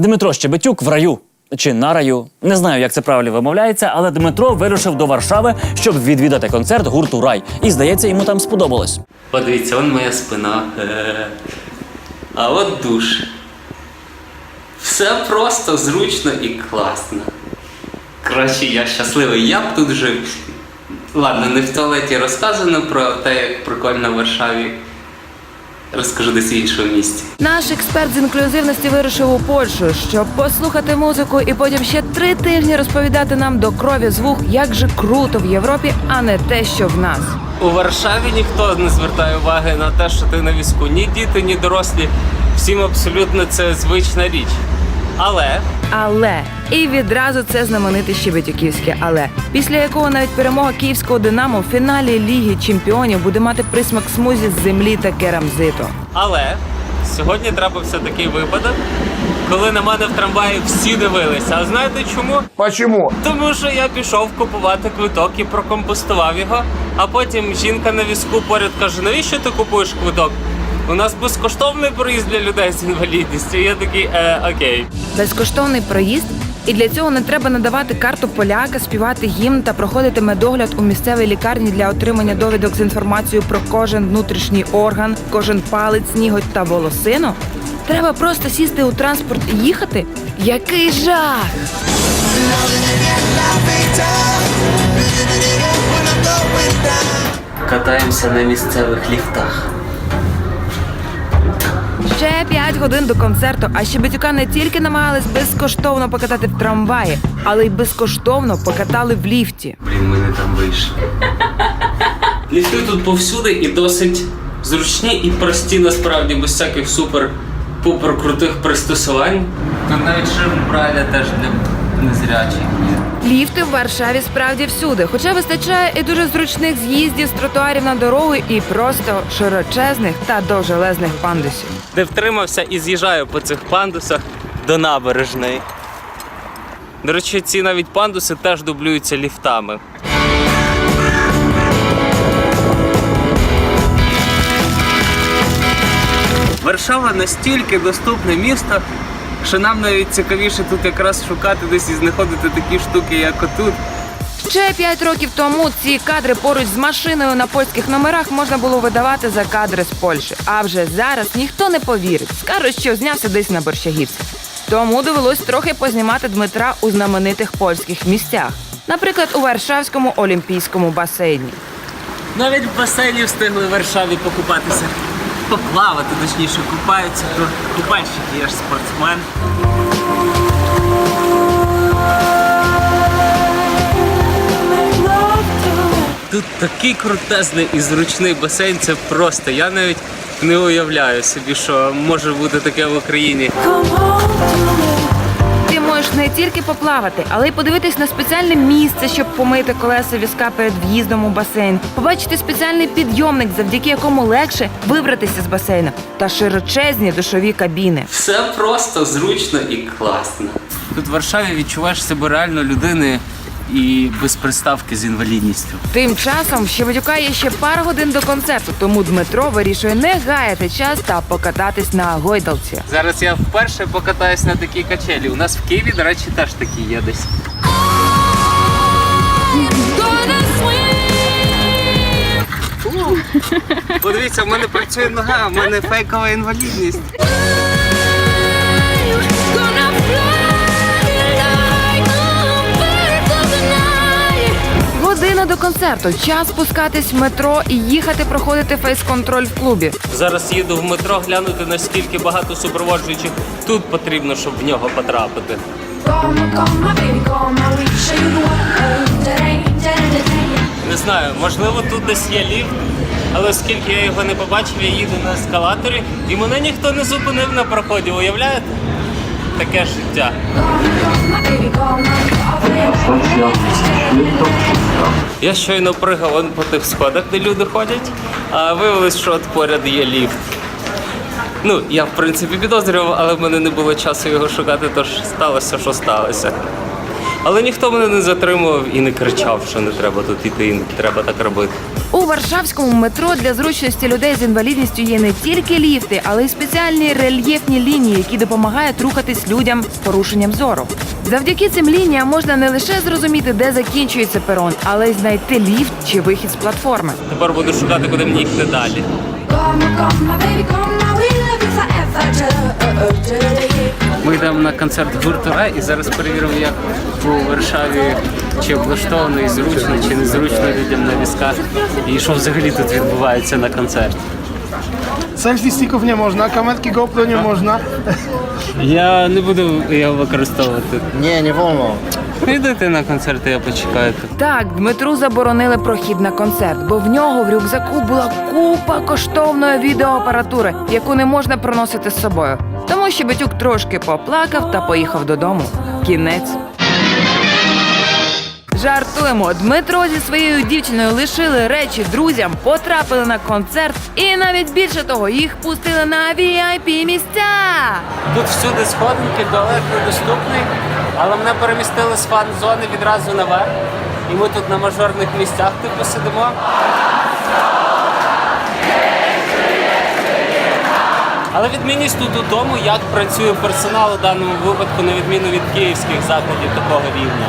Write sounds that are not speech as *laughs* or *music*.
Дмитро Щебетюк в раю. Чи на раю, не знаю, як це правильно вимовляється, але Дмитро вирушив до Варшави, щоб відвідати концерт гурту Рай. І здається, йому там сподобалось. Подивіться, он моя спина. А от душ. Все просто, зручно і класно. Коротше, я щасливий, я б тут жив. Ладно, не в туалеті розказано про те, як прикольно в Варшаві. Розкажу десь в іншому місці. Наш експерт з інклюзивності вирушив у Польщу, щоб послухати музику і потім ще три тижні розповідати нам до крові з вух, як же круто в Європі, а не те, що в нас. У Варшаві ніхто не звертає уваги на те, що ти на візку. Ні діти, ні дорослі. Всім абсолютно це звична річ. Але Але і відразу це знамените щебетюківське але, після якого навіть перемога київського динамо в фіналі Ліги Чемпіонів буде мати присмак смузі з землі та керамзиту. Але сьогодні трапився такий випадок, коли на мене в трамваї всі дивилися. А знаєте чому? Почему? Тому що я пішов купувати квиток і прокомпостував його. А потім жінка на візку поряд каже: навіщо ти купуєш квиток? У нас безкоштовний проїзд для людей з інвалідністю. І я такий, е, окей. Безкоштовний проїзд, і для цього не треба надавати карту поляка, співати гімн та проходити медогляд у місцевій лікарні для отримання довідок з інформацією про кожен внутрішній орган, кожен палець, ніготь та волосину. Треба просто сісти у транспорт і їхати. Який жах! Катаємося на місцевих ліфтах. Ще 5 годин до концерту, а Щебетюка не тільки намагались безкоштовно покатати в трамваї, але й безкоштовно покатали в ліфті. Блін, ми не там вийшли. *laughs* Ліфти тут повсюди і досить зручні і прості насправді, без всяких супер-пупер крутих пристосувань. Тут навіть ширм Брайля теж для незрячих. Ліфти в Варшаві справді всюди, хоча вистачає і дуже зручних з'їздів з тротуарів на дорогу, і просто широчезних та довжелезних пандусів. Де втримався і з'їжджаю по цих пандусах до набережної. До речі, ці навіть пандуси теж дублюються ліфтами. Варшава настільки доступне місто, що нам навіть цікавіше тут якраз шукати десь і знаходити такі штуки, як отут. Ще 5 років тому ці кадри поруч з машиною на польських номерах можна було видавати за кадри з Польщі. А вже зараз ніхто не повірить. Скажуть, що знявся десь на борщагівці. Тому довелось трохи познімати Дмитра у знаменитих польських місцях, наприклад, у Варшавському олімпійському басейні. Навіть в басейні встигли в Варшаві покупатися. Поплавати, точніше, купаються. То купальщик, я ж спортсмен. Такий крутезний і зручний басейн, це просто. Я навіть не уявляю собі, що може бути таке в Україні. Ти можеш не тільки поплавати, але й подивитись на спеціальне місце, щоб помити колеса візка перед в'їздом у басейн, побачити спеціальний підйомник, завдяки якому легше вибратися з басейну, та широчезні душові кабіни. Все просто, зручно і класно. Тут в Варшаві відчуваєш себе реально людиною і без приставки з інвалідністю. Тим часом в Щебетюка є ще пара годин до концерту, тому Дмитро вирішує не гаяти час та покататись на гойдалці. Зараз я вперше покатаюсь на такій качелі. У нас в Києві, до речі, теж такі є десь. Подивіться, в мене працює нога, в мене фейкова інвалідність. Година до концерту. Час спускатись в метро і їхати проходити фейс-контроль в клубі. Зараз їду в метро глянути, наскільки багато супроводжуючих тут потрібно, щоб в нього потрапити. Не знаю, можливо, тут десь є ліфт, але оскільки я його не побачив, я їду на ескалаторі, і мене ніхто не зупинив на проході. Уявляєте? Таке життя. Я щойно пригав по тих сходах, де люди ходять, а виявилось, що от поряд є ліфт. Ну, я в принципі підозрював, але в мене не було часу його шукати, тож сталося, що сталося. Але ніхто мене не затримував і не кричав, що не треба тут іти, і не треба так робити. У Варшавському метро для зручності людей з інвалідністю є не тільки ліфти, але й спеціальні рельєфні лінії, які допомагають рухатись людям з порушенням зору. Завдяки цим лініям можна не лише зрозуміти, де закінчується перон, але й знайти ліфт чи вихід з платформи. Тепер буду шукати, куди мені йти далі. Ми йдемо на концерт гуртура і зараз перевіримо, як у Варшаві чи облаштовано і зручно, чи незручно людям на візках. І що взагалі тут відбувається на концерті. Selfie стіків не можна, каметки GoPro не можна. Я не буду його використовувати. Ні, не wolno. Йдете на концерт, я почекаю тут. Так, Дмитру заборонили прохід на концерт, бо в нього в рюкзаку була купа коштовної відеоапаратури, яку не можна проносити з собою. Тому що Бетюк трошки поплакав та поїхав додому. Кінець. Жартуємо, Дмитро зі своєю дівчиною лишили речі друзям, потрапили на концерт і навіть більше того, їх пустили на vip місця. Тут всюди сходинки, туалет недоступний, але мене перемістили з фан-зони відразу наверх. І ми тут на мажорних місцях типу сидимо. Але відмінність тут у тому, як працює персонал у даному випадку, на відміну від київських закладів такого рівня.